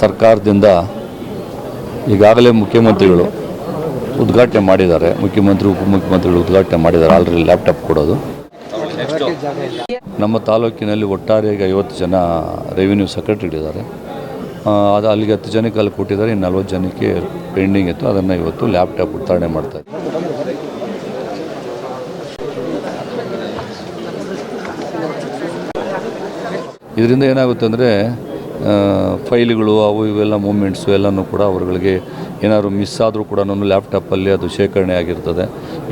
ಸರ್ಕಾರದಿಂದ ಈಗಾಗಲೇ ಮುಖ್ಯಮಂತ್ರಿಗಳು ಉದ್ಘಾಟನೆ ಮಾಡಿದ್ದಾರೆ. ಮುಖ್ಯಮಂತ್ರಿ, ಉಪಮುಖ್ಯಮಂತ್ರಿಗಳು ಉದ್ಘಾಟನೆ ಮಾಡಿದ್ದಾರೆ. ಆಲ್ರೆಡಿ ಲ್ಯಾಪ್ಟಾಪ್ ಕೊಡೋದು. ನಮ್ಮ ತಾಲೂಕಿನಲ್ಲಿ ಒಟ್ಟಾರೆಯಾಗಿ ಐವತ್ತು ಜನ ರೆವಿನ್ಯೂ ಸೆಕ್ರೆಟರಿಗಳಿದ್ದಾರೆ ಅದು ಅಲ್ಲಿಗೆ ಹತ್ತು ಜನಕ್ಕೆ ಅಲ್ಲಿ ಕೊಟ್ಟಿದ್ದಾರೆ. ಇನ್ನು ನಲ್ವತ್ತು ಜನಕ್ಕೆ ಪೆಂಡಿಂಗ್ ಇತ್ತು. ಅದನ್ನು ಇವತ್ತು ಲ್ಯಾಪ್ಟಾಪ್ ಉದ್ಘಾಟನೆ ಮಾಡ್ತಾ ಇದ್ದಾರೆ. ಇದರಿಂದ ಏನಾಗುತ್ತೆ ಅಂದರೆ ಫೈಲ್ಗಳು ಅವು ಇವೆಲ್ಲ ಮೂಮೆಂಟ್ಸು ಎಲ್ಲನೂ ಕೂಡ ಅವರುಗಳಿಗೆ ಏನಾದರೂ ಮಿಸ್ ಆದರೂ ಕೂಡ ಲ್ಯಾಪ್ಟಾಪಲ್ಲಿ ಅದು ಶೇಖರಣೆ ಆಗಿರ್ತದೆ.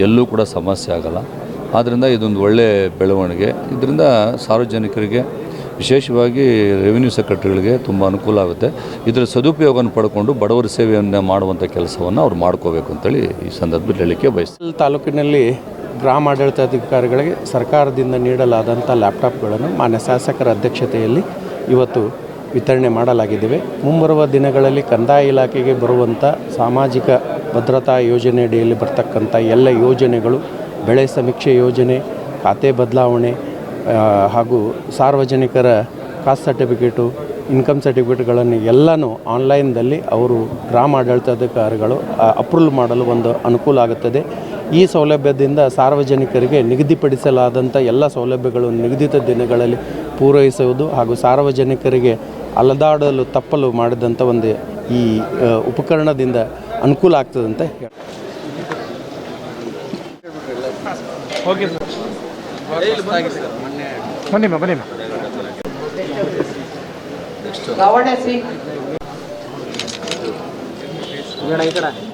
ಎಲ್ಲೂ ಕೂಡ ಸಮಸ್ಯೆ ಆಗಲ್ಲ. ಆದ್ದರಿಂದ ಇದೊಂದು ಒಳ್ಳೆಯ ಬೆಳವಣಿಗೆ. ಇದರಿಂದ ಸಾರ್ವಜನಿಕರಿಗೆ, ವಿಶೇಷವಾಗಿ ರೆವಿನ್ಯೂ ಸೆಕ್ರೆಟರಿಗಳಿಗೆ ತುಂಬ ಅನುಕೂಲ ಆಗುತ್ತೆ. ಇದರ ಸದುಪಯೋಗವನ್ನು ಪಡ್ಕೊಂಡು ಬಡವರ ಸೇವೆಯನ್ನು ಮಾಡುವಂಥ ಕೆಲಸವನ್ನು ಅವ್ರು ಮಾಡ್ಕೋಬೇಕು ಅಂತೇಳಿ ಈ ಸಂದರ್ಭದಲ್ಲಿ ಹೇಳಲಿಕ್ಕೆ ಬಯಸ್ತೀನಿ. ತಾಲೂಕಿನಲ್ಲಿ ಗ್ರಾಮ ಆಡಳಿತಾಧಿಕಾರಿಗಳಿಗೆ ಸರ್ಕಾರದಿಂದ ನೀಡಲಾದಂಥ ಲ್ಯಾಪ್ಟಾಪ್ಗಳನ್ನು ಮಾನ್ಯ ಶಾಸಕರ ಅಧ್ಯಕ್ಷತೆಯಲ್ಲಿ ಇವತ್ತು ವಿತರಣೆ ಮಾಡಲಾಗಿದ್ದೇವೆ. ಮುಂಬರುವ ದಿನಗಳಲ್ಲಿ ಕಂದಾಯ ಇಲಾಖೆಗೆ ಬರುವಂಥ ಸಾಮಾಜಿಕ ಭದ್ರತಾ ಯೋಜನೆಯಡಿಯಲ್ಲಿ ಬರ್ತಕ್ಕಂಥ ಎಲ್ಲ ಯೋಜನೆಗಳು, ಬೆಳೆ ಸಮೀಕ್ಷೆ ಯೋಜನೆ, ಖಾತೆ ಬದಲಾವಣೆ ಹಾಗೂ ಸಾರ್ವಜನಿಕರ ಕಾಸ್ಟ್ ಸರ್ಟಿಫಿಕೇಟು, ಇನ್ಕಮ್ ಸರ್ಟಿಫಿಕೇಟ್ಗಳನ್ನು ಎಲ್ಲನೂ ಆನ್ಲೈನ್ದಲ್ಲಿ ಅವರು ಗ್ರಾಮ ಆಡಳಿತಾಧಿಕಾರಿಗಳು ಅಪ್ರೂವಲ್ ಮಾಡಲು ಒಂದು ಅನುಕೂಲ ಆಗುತ್ತದೆ. ಈ ಸೌಲಭ್ಯದಿಂದ ಸಾರ್ವಜನಿಕರಿಗೆ ನಿಗದಿಪಡಿಸಲಾದಂಥ ಎಲ್ಲ ಸೌಲಭ್ಯಗಳು ನಿಗದಿತ ದಿನಗಳಲ್ಲಿ ಪೂರೈಸುವುದು ಹಾಗೂ ಸಾರ್ವಜನಿಕರಿಗೆ ಅಲದಾಡಲು ತಪ್ಪಲು ಮಾಡಿದಂಥ ಒಂದು ಈ ಉಪಕರಣದಿಂದ ಅನುಕೂಲ ಆಗ್ತದಂತೆ ಹೇಳಿ